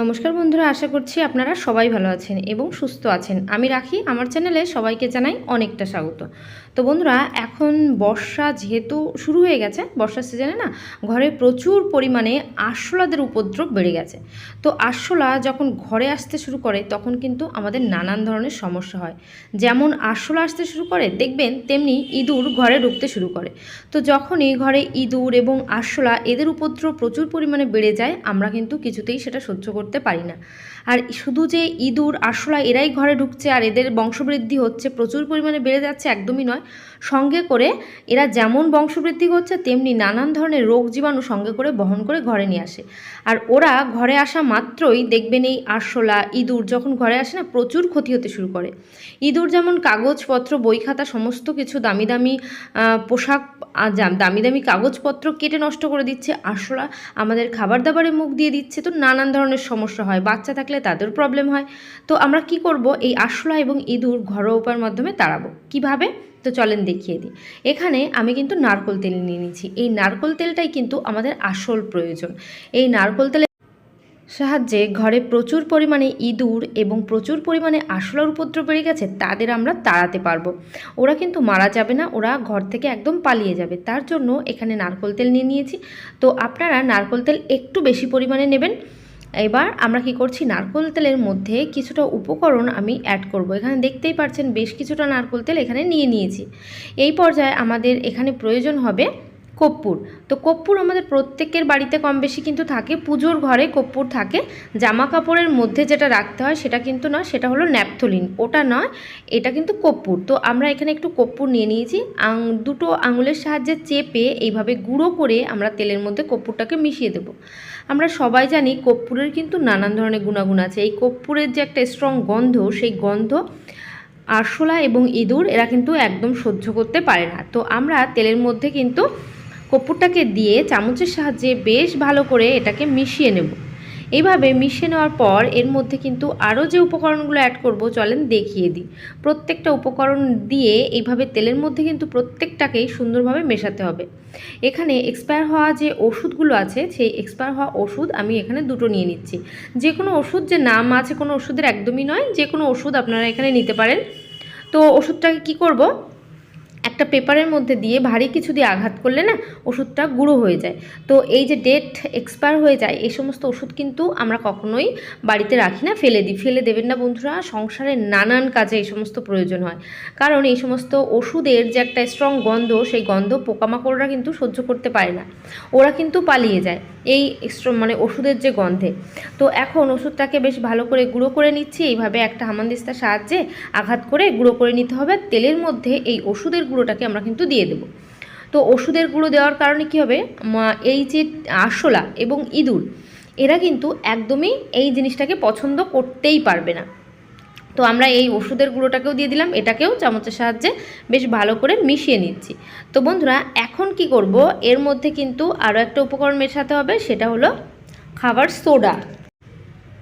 নমস্কার বন্ধুরা, আশা করছি আপনারা সবাই ভালো আছেন এবং সুস্থ আছেন। আমি রাখি, আমার চ্যানেলে সবাইকে জানাই অনেকটা স্বাগত। তো বন্ধুরা, এখন বর্ষা যেহেতু শুরু হয়ে গেছে, বর্ষার সিজনে না, ঘরে প্রচুর পরিমাণে আরশোলাদের উপদ্রব বেড়ে গেছে। তো আরশোলা যখন ঘরে আসতে শুরু করে, তখন কিন্তু আমাদের নানান ধরনের সমস্যা হয়। যেমন আরশোলা আসতে শুরু করে, দেখবেন তেমনি ইঁদুর ঘরে ঢুকতে শুরু করে। তো যখনই ঘরে ইঁদুর এবং আরশোলা এদের উপদ্রব প্রচুর পরিমাণে বেড়ে যায়, আমরা কিন্তু কিছুতেই সেটা সহ্য করতে পারি না। আর শুধু যে ইঁদুর, আরশোলা, এরাই ঘরে ঢুকছে আর এদের বংশবৃদ্ধি হচ্ছে, প্রচুর পরিমাণে বেড়ে যাচ্ছে, একদমই নয়। সঙ্গে করে এরা যেমন বংশবৃদ্ধি হচ্ছে তেমনি নানান ধরনের রোগ জীবাণু সঙ্গে করে বহন করে ঘরে নিয়ে আসে। আর ওরা ঘরে আসা মাত্রই দেখবেন এই আরশোলা, ইঁদুর যখন ঘরে আসে না, প্রচুর ক্ষতি হতে শুরু করে। ইঁদুর যেমন কাগজপত্র বই খাতা, সমস্ত কিছু দামি দামি পোশাক দামি দামি কাগজপত্র কেটে নষ্ট করে দিচ্ছে। আরশোলা আমাদের খাবার দাবারে মুখ দিয়ে দিচ্ছে, তো নানান ধরনের সমস্যা হয়। বাচ্চা থাকলে তাদের প্রবলেম হয়। তো আমরা কি করব? এই আরশোলা এবং ইঁদুর ঘরোয়া উপায়ের মাধ্যমে তাড়াবো। কীভাবে? তো চলেন দেখিয়ে দিই। এখানে আমি কিন্তু নারকোল তেল নিয়ে নিয়েছি এই নারকোল তেলটাই কিন্তু আমাদের আসল প্রয়োজন। এই নারকোল তেলের সাহায্যে ঘরে প্রচুর পরিমাণে ইঁদুর এবং প্রচুর পরিমাণে আরশোলার উপদ্রব বেড়ে গেছে, তাদের আমরা তাড়াতে পারব। ওরা কিন্তু মারা যাবে না, ওরা ঘর থেকে একদম পালিয়ে যাবে। তার জন্য এখানে নারকোল তেল নিয়ে নিয়েছি। তো আপনারা নারকোল তেল একটু বেশি পরিমাণে নেবেন। এবার আমরা কি করছি? নারকোল তেলের মধ্যে কিছুটা উপকরণ আমি অ্যাড করব। এখানে দেখতেই পাচ্ছেন বেশ কিছুটা নারকোল তেল এখানে নিয়ে নিয়েছি। এই পর্যায়ে আমাদের এখানে প্রয়োজন হবে কর্পূর তো কর্পূর আমাদের প্রত্যেকের বাড়িতে কম বেশি কিন্তু থাকে, পুজোর ঘরে কর্পূর থাকে। জামা কাপড়ের মধ্যে যেটা রাখতে হয় সেটা কিন্তু নয়, সেটা হলো ন্যাপথলিন। ওটা নয়, এটা কিন্তু কর্পূর তো আমরা এখানে একটু কর্পূর নিয়ে নিয়েছি। আং, দুটো আঙুলের সাহায্যে চেপে এইভাবে গুঁড়ো করে আমরা তেলের মধ্যে কর্পূরটাকে মিশিয়ে দেবো। আমরা সবাই জানি কর্পূরের কিন্তু নানান ধরনের গুণাগুণ আছে। এই কর্পূরের যে একটা স্ট্রং গন্ধ, সেই গন্ধ আরশোলা এবং ইঁদুর এরা কিন্তু একদম সহ্য করতে পারে না। তো আমরা তেলের মধ্যে কিন্তু কর্পূরটাকে দিয়ে চামচের সাহায্যে বেশ ভালো করে এটাকে মিশিয়ে নেব। এইভাবে মিশিয়ে নেওয়ার পর এর মধ্যে কিন্তু আরও যে উপকরণগুলো অ্যাড করব, চলেন দেখিয়ে দিই। প্রত্যেকটা উপকরণ দিয়ে এইভাবে তেলের মধ্যে কিন্তু প্রত্যেকটাকেই সুন্দরভাবে মেশাতে হবে। এখানে এক্সপায়ার হওয়া যে ওষুধগুলো আছে, সেই এক্সপায়ার হওয়া ওষুধ আমি এখানে দুটো নিয়ে নিচ্ছি। যে কোনো ওষুধ, যে নাম আছে কোনো ওষুধের একদমই নয়, যে কোনো ওষুধ আপনারা এখানে নিতে পারেন। তো ওষুধটাকে কি করব? একটা পেপারের মধ্যে দিয়ে ভারী কিছু দিয়ে আঘাত করলে না ওষুধটা গুঁড়ো হয়ে যায়। তো এই যে ডেট এক্সপায়ার হয়ে যায়, এই সমস্ত ওষুধ কিন্তু আমরা কখনোই বাড়িতে রাখি না, ফেলে দিই। ফেলে দেবেন না বন্ধুরা সংসারের নানান কাজে এই সমস্ত প্রয়োজন হয়। কারণ এই সমস্ত ওষুধের যে একটা স্ট্রং গন্ধ, সেই গন্ধ পোকামাকড়রা কিন্তু সহ্য করতে পারে না। ওরা কিন্তু পালিয়ে যায় এই মানে ওষুধের যে গন্ধে। তো এখন ওষুধটাকে বেশ ভালো করে গুঁড়ো করে নিচ্ছি। এইভাবে একটা হামানদিস্তার সাহায্যে আঘাত করে গুঁড়ো করে নিতে হবে। তেলের মধ্যে এই ওষুধের গুঁড়োটাকে আমরা কিন্তু দিয়ে দেবো। তো ওষুধের গুঁড়ো দেওয়ার কারণে কী হবে? এই যে আরশোলা এবং ইঁদুর, এরা কিন্তু একদমই এই জিনিসটাকে পছন্দ করতেই পারবে না। তো আমরা এই ওষুধের গুঁড়োটাকেও দিয়ে দিলাম, এটাকেও চামচের সাহায্যে বেশ ভালো করে মিশিয়ে নিচ্ছি। তো বন্ধুরা, এখন কি করব? এর মধ্যে কিন্তু আরও একটা উপকরণ মেশাতে হবে, সেটা হলো খাবার সোডা।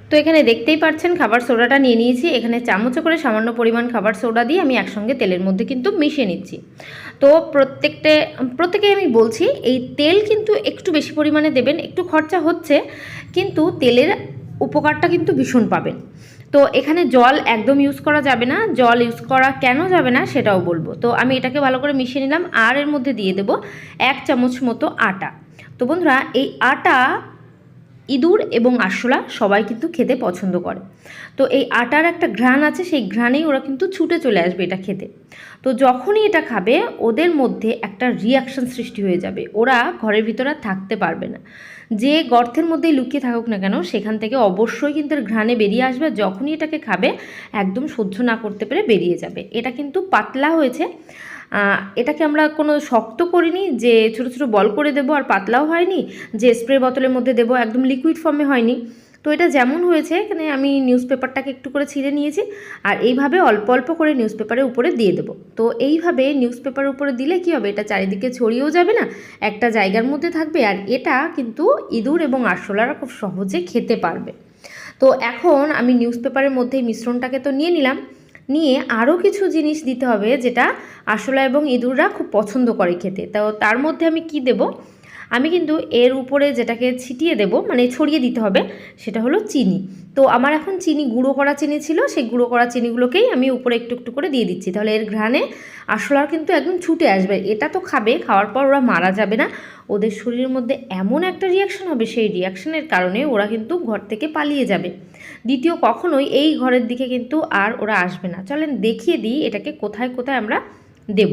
তো এখানে দেখতেই পাচ্ছেন, খাবার সোডাটা নিয়ে নিয়েছি। এখানে চামচে করে সামান্য পরিমাণ খাবার সোডা দিয়ে আমি একসঙ্গে তেলের মধ্যে কিন্তু মিশিয়ে নিচ্ছি। তো প্রত্যেকটে প্রত্যেকে আমি বলছি, এই তেল কিন্তু একটু বেশি পরিমাণে দেবেন, একটু খরচা হচ্ছে, কিন্তু তেলের উপকারটা কিন্তু ভীষণ পাবেন। তো এখানে জল একদম ইউজ করা যাবে না, জল ইউজ করা কেন যাবে না সেটাও বলব। তো আমি এটাকে ভালো করে মিশিয়ে নিলাম, আর এর মধ্যে দিয়ে দেবো এক চামচ মতো আটা। তো বন্ধুরা, এই আটা ইঁদুর এবং আরশোলা সবাই কিন্তু খেতে পছন্দ করে। তো এই আটার একটা ঘ্রাণ আছে, সেই ঘ্রাণেই ওরা কিন্তু ছুটে চলে আসবে এটা খেতে। তো যখনই এটা খাবে, ওদের মধ্যে একটা রিয়াকশন সৃষ্টি হয়ে যাবে। ওরা ঘরের ভিতরে থাকতে পারবে না। যে গর্তের মধ্যেই লুকিয়ে থাকুক না কেন, সেখান থেকে অবশ্যই কিন্তু এর ঘ্রাণে বেরিয়ে আসবে যখনই এটাকে খাবে, একদম সহ্য না করতে পেরে বেরিয়ে যাবে। এটা কিন্তু পাতলা হয়েছে। এটাকে আমরা কোনো শক্ত করিনি যে ছোট ছোট বল করে দেবো আর পাতলাও হয়নি, যে স্প্রে বোতলের মধ্যে দেবো, একদম লিকুইড ফর্মে হয়নি। তো এটা যেমন হয়েছে, এখানে আমি নিউজ পেপারটাকে একটু করে ছিঁড়ে নিয়েছি আর এইভাবে অল্প অল্প করে নিউজ পেপারের উপরে দিয়ে দেবো। তো এইভাবে নিউজ পেপারের উপরে দিলে কি হবে? এটা চারিদিকে ছড়িয়েও যাবে না, একটা জায়গার মধ্যে থাকবে আর এটা কিন্তু ইঁদুর এবং আরশোলারা খুব সহজে খেতে পারবে। তো এখন আমি নিউজ পেপারের মধ্যে মিশ্রণটাকে তো নিয়ে নিলাম নিয়ে আরও কিছু জিনিস দিতে হবে যেটা আরশোলা এবং ইঁদুররা খুব পছন্দ করে খেতে। তো তার মধ্যে আমি কি দেব? আমি কিন্তু এর উপরে যেটাকে ছিটিয়ে দেব মানে ছড়িয়ে দিতে হবে, সেটা হলো চিনি। তো আমার এখন চিনি, গুঁড়ো করা চিনি ছিল, সেই গুঁড়ো করা চিনিগুলোকেই আমি উপরে একটু একটু করে দিয়ে দিচ্ছি। তাহলে এর ঘ্রাণে আরশোলার কিন্তু একদম ছুটে আসবে। এটা তো খাবে, খাওয়ার পর ওরা মারা যাবে না। ওদের শরীরের মধ্যে এমন একটা রিয়াকশন হবে, সেই রিয়াকশনের কারণে ওরা কিন্তু ঘর থেকে পালিয়ে যাবে। দ্বিতীয়, কখনোই এই ঘরের দিকে কিন্তু আর ওরা আসবে না। চলেন দেখিয়ে দিই এটাকে কোথায় কোথায় আমরা দেব।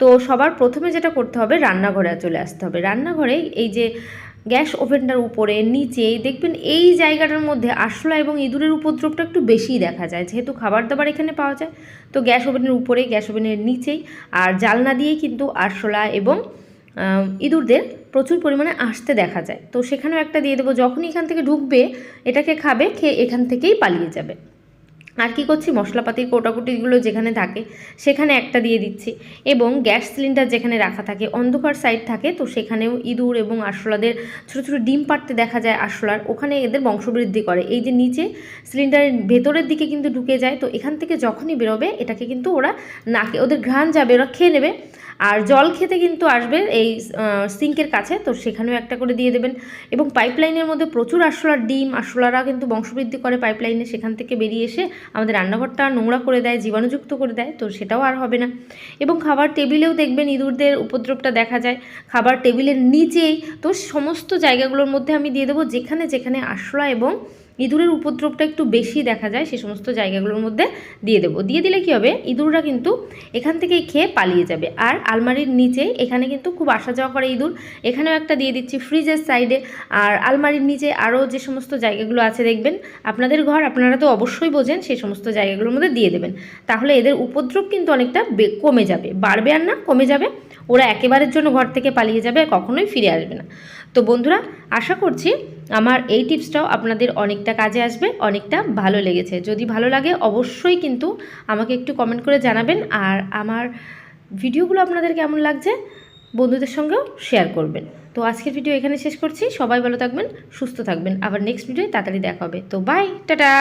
তো সবার প্রথমে যেটা করতে হবে, রান্নাঘরে চলে আসতে হবে। রান্নাঘরে এই যে গ্যাস ওভেনটার উপরে, নিচে, দেখবেন এই জায়গাটার মধ্যে আরশোলা এবং ইঁদুরের উপদ্রবটা একটু বেশিই দেখা যায়। যেহেতু খাবার দাবার এখানে পাওয়া যায়, তো গ্যাস ওভেনের উপরে গ্যাস ওভেনের নিচেই আর জালনা দিয়েই কিন্তু আরশোলা এবং ইঁদুরদের প্রচুর পরিমাণে আসতে দেখা যায়। তো সেখানেও একটা দিয়ে দেবো, যখনই এখান থেকে ঢুকবে, এটাকে খাবে, খেয়ে এখান থেকেই পালিয়ে যাবে। আর কি করছি? মশলাপাতির কোটাকুটিগুলো যেখানে থাকে, সেখানে একটা দিয়ে দিচ্ছি এবং গ্যাস সিলিন্ডার যেখানে রাখা থাকে, অন্ধকার সাইড থাকে, তো সেখানেও ইঁদুর এবং আরশোলাদের ছোটো ছোটো ডিম পাড়তে দেখা যায় আরশোলার। ওখানে এদের বংশবৃদ্ধি করে। এই যে নিচে সিলিন্ডারের ভেতরের দিকে কিন্তু ঢুকে যায়, তো এখান থেকে যখনই বেরোবে, এটাকে কিন্তু ওরা নাকে, ওদের ঘ্রাণ যাবে, ওরা খেয়ে নেবে। আর জল খেতে কিন্তু আসবে এই সিঙ্কের কাছে, তো সেখানেও একটা করে দিয়ে দেবেন। এবং পাইপলাইনের মধ্যে প্রচুর আরশোলার ডিম, আরশোলারা কিন্তু বংশবৃদ্ধি করে পাইপলাইনে, সেখান থেকে বেরিয়ে এসে আমাদের রান্নাঘরটা নোংরা করে দেয়, জীবাণুযুক্ত করে দেয়, তো সেটাও আর হবে না। এবং খাবার টেবিলেও দেখবেন ইঁদুরদের উপদ্রবটা দেখা যায়, খাবার টেবিলের নিচেই, তো সমস্ত জায়গাগুলোর মধ্যে আমি দিয়ে দেবো যেখানে যেখানে আরশোলা এবং ইঁদুরের উপদ্রবটা একটু বেশি দেখা যায় সেই সমস্ত জায়গাগুলোর মধ্যে দিয়ে দেবো। দিয়ে দিলে কী হবে? ইঁদুররা কিন্তু এখান থেকেই খেয়ে পালিয়ে যাবে। আর আলমারির নিচে, এখানে কিন্তু খুব আসা যাওয়া করে ইঁদুর। এখানেও একটা দিয়ে দিচ্ছি ফ্রিজের সাইডে। আর আলমারির নিচে আরও যে সমস্ত জায়গাগুলো আছে, দেখবেন আপনাদের ঘর আপনারা তো অবশ্যই বোঝেন সেই সমস্ত জায়গাগুলোর মধ্যে দিয়ে দেবেন। তাহলে এদের উপদ্রব কিন্তু অনেকটা কমে যাবে। বাড়বে আর না, কমে যাবে। ওরা একেবারের জন্য ঘর থেকে পালিয়ে যাবে আর কখনোই ফিরে আসবে না। তো বন্ধুরা, আশা করছি আমার এই টিপসটাও আপনাদের অনেকটা কাজে আসবে, অনেকটা ভালো লেগেছে। যদি ভালো লাগে অবশ্যই কিন্তু আমাকে একটু কমেন্ট করে জানাবেন আর আমার ভিডিওগুলো আপনাদের কেমন লাগছে বন্ধুদের সঙ্গেও শেয়ার করবেন। তো আজকের ভিডিও এখানে শেষ করছি, সবাই ভালো থাকবেন, সুস্থ থাকবেন। আবার নেক্সট ভিডিও তাড়াতাড়ি দেখা হবে। তো বাই টাটা!